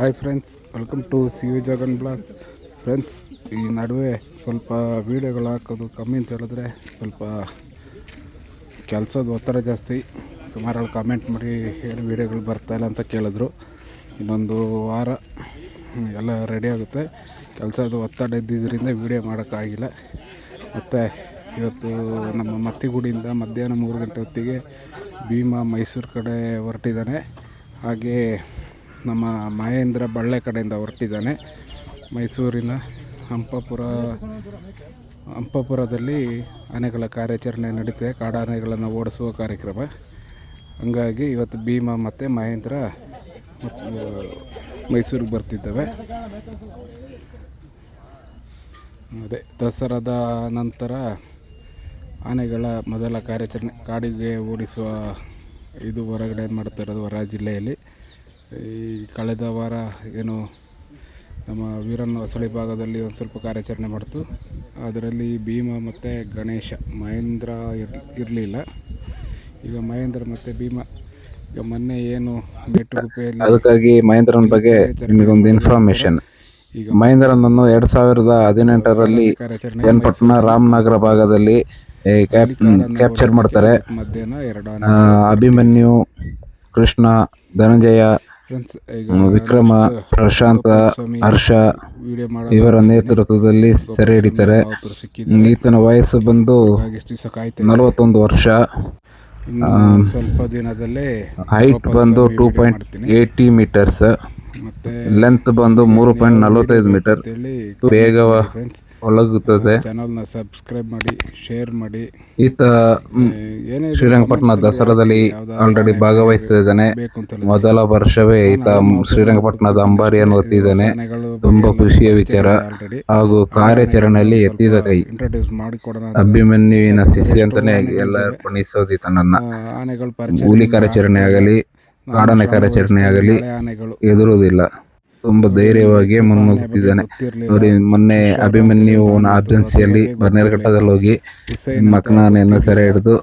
Hi friends welcome to C U Jagan blogs friends ಈ ನಡುವೆ ಸ್ವಲ್ಪ ವೀಡಿಯೋಗಳು ಹಾಕೋದು ಕಮ್ಮಿ ಅಂತ ಹೇಳಿದ್ರೆ ಸ್ವಲ್ಪ ಕೆಲಸದ ಒತ್ತಡ ಜಾಸ್ತಿ. ಸುಮಾರು ಕಾಮೆಂಟ್ ಮಾಡಿ ಏನು ವೀಡಿಯೋಗಳು ಬರ್ತಾಯಿಲ್ಲ ಅಂತ ಕೇಳಿದ್ರು. ಇನ್ನೊಂದು ವಾರ ಎಲ್ಲ ರೆಡಿ ಆಗುತ್ತೆ. ಕೆಲಸದ ಒತ್ತಡ ಇದ್ದಿದ್ದರಿಂದ ವೀಡಿಯೋ ಮಾಡೋಕ್ಕಾಗಿಲ್ಲ ಮತ್ತು ಇವತ್ತು ನಮ್ಮ ಮತ್ತಿಗುಡಿಯಿಂದ ಮಧ್ಯಾಹ್ನ ಮೂರು ಗಂಟೆ ಹೊತ್ತಿಗೆ ಭೀಮಾ ಮೈಸೂರು ಕಡೆ ಹೊರಟಿದ್ದಾನೆ. ಹಾಗೆ ನಮ್ಮ ಮಹೇಂದ್ರ ಬಳ್ಳೆ ಕಡೆಯಿಂದ ಹೊರಟಿದ್ದಾನೆ. ಮೈಸೂರಿನ ಹಂಪಾಪುರ, ಹಂಪಾಪುರದಲ್ಲಿ ಆನೆಗಳ ಕಾರ್ಯಾಚರಣೆ ನಡೀತಿದೆ ಕಾಡಾನೆಗಳನ್ನು ಓಡಿಸುವ ಕಾರ್ಯಕ್ರಮ. ಹಂಗಾಗಿ ಇವತ್ತು ಭೀಮಾ ಮತ್ತು ಮಹೇಂದ್ರ ಮೈಸೂರಿಗೆ ಬರ್ತಿದ್ದಾವೆ. ಅದೇ ದಸರಾದ ನಂತರ ಆನೆಗಳ ಮೊದಲ ಕಾರ್ಯಾಚರಣೆ, ಕಾಡಿಗೆ ಓಡಿಸುವ ಇದು ಹೊರಗಡೆ ಮಾಡ್ತಾ ಇರೋದು ಹೊರ ಜಿಲ್ಲೆಯಲ್ಲಿ. ಈ ಕಳೆದ ವಾರ ಏನು ನಮ್ಮ ವೀರನ ಹೊಸಳಿ ಭಾಗದಲ್ಲಿ ಒಂದು ಸ್ವಲ್ಪ ಕಾರ್ಯಾಚರಣೆ ಮಾಡ್ತು. ಅದರಲ್ಲಿ ಭೀಮ ಮತ್ತು ಗಣೇಶ ಮಹೇಂದ್ರ ಇರ್ ಇರಲಿಲ್ಲ. ಈಗ ಮಹೇಂದ್ರ ಮತ್ತು ಭೀಮ ಈಗ ಮೊನ್ನೆ ಏನು ಮೇಟುಗುಪ್ಪೆಯಲ್ಲಿ ಅದಕ್ಕಾಗಿ ಮಹೇಂದ್ರನ ಬಗ್ಗೆ ನಿಮಗೊಂದು ಇನ್ಫಾರ್ಮೇಷನ್ ಈಗ ಮಹೇಂದ್ರನನ್ನು ಎರಡು ಸಾವಿರದ ಹದಿನೆಂಟರಲ್ಲಿ ಕಾರ್ಯಾಚರಣೆ ಚನ್ನಪಟ್ಟಣ ರಾಮನಗರ ಭಾಗದಲ್ಲಿ ಕ್ಯಾಪ್ಚರ್ ಮಾಡ್ತಾರೆ. ಮಧ್ಯಾಹ್ನ ಎರಡು ಅಭಿಮನ್ಯು ಕೃಷ್ಣ ಧನಂಜಯ ಫ್ರೆಂಡ್ಸ್ ವಿಕ್ರಮ ಪ್ರಶಾಂತ ಹರ್ಷ ಇವರ ನೇತೃತ್ವದಲ್ಲಿ ಸೆರೆ ಹಿಡಿತಾರೆ. ಈತನ ವಯಸ್ಸು ಬಂದು ನಲವತ್ತೊಂದು ವರ್ಷ. ಸ್ವಲ್ಪ ದಿನದಲ್ಲೇ ಹೈಟ್ ಬಂದು two point eighty metres length ಬಂದು ಮೂರು ಪಾಯಿಂಟ್ ನಲವತ್ತೈದು ಮೀಟರ್ ಬೇಗ ಒಳಗುತ್ತದೆ. ಚಾನಲ್ನ ಸಬ್ಸ್ಕ್ರೈಬ್ ಮಾಡಿ ಶೇರ್ ಮಾಡಿ. ಈತ ಏನೇ ಶ್ರೀರಂಗಪಟ್ಟಣ ದಸರಾದಲ್ಲಿ ಆಲ್ರೆಡಿ ಭಾಗವಹಿಸ್ತಿದ್ದಾನೆ ಮೊದಲ ವರ್ಷವೇ ಈತ ಶ್ರೀರಂಗಪಟ್ಟಣದ ಅಂಬಾರಿಯನ್ನು ಹೊತ್ತಿದ್ದಾನೆ ತುಂಬಾ ಖುಷಿಯ ವಿಚಾರ. ಹಾಗೂ ಕಾರ್ಯಾಚರಣೆಯಲ್ಲಿ ಎತ್ತಿದ ಕೈ. ಇಂಟ್ರೊಡ್ಯೂಸ್ ಮಾಡಿಕೊಡೋಣ ಅಂತ ಅಭಿಮನ್ಯುವಿನ ಶಿಷ್ಯ ಅಂತಾನೆ ಎಲ್ಲ ಪಣಿಸೋದು ಈತನನ್ನ. ಕೂಲಿ ಹುಲಿ ಕಾರ್ಯಾಚರಣೆ ಆಗಲಿ ಕಾಡಾನೆ ಕಾರ್ಯಾಚರಣೆ ಆಗಲಿ ಎದುರುವುದಿಲ್ಲ ತುಂಬಾ ಧೈರ್ಯವಾಗಿ ಮುನ್ನುಗ್ಗುತ್ತಿದ್ದಾನೆ. ನೋಡಿ ಮೊನ್ನೆ ಅಭಿಮನ್ಯು ಆರ್ಜೆನ್ಸಿಯಲ್ಲಿ ಬನ್ನೇರಘಟ್ಟದಲ್ಲಿ ಹೋಗಿ ಮಕ್ಕನ ಮಕ್ನಾನೆಯನ್ನು ಸೆರೆ ಹಿಡಿದು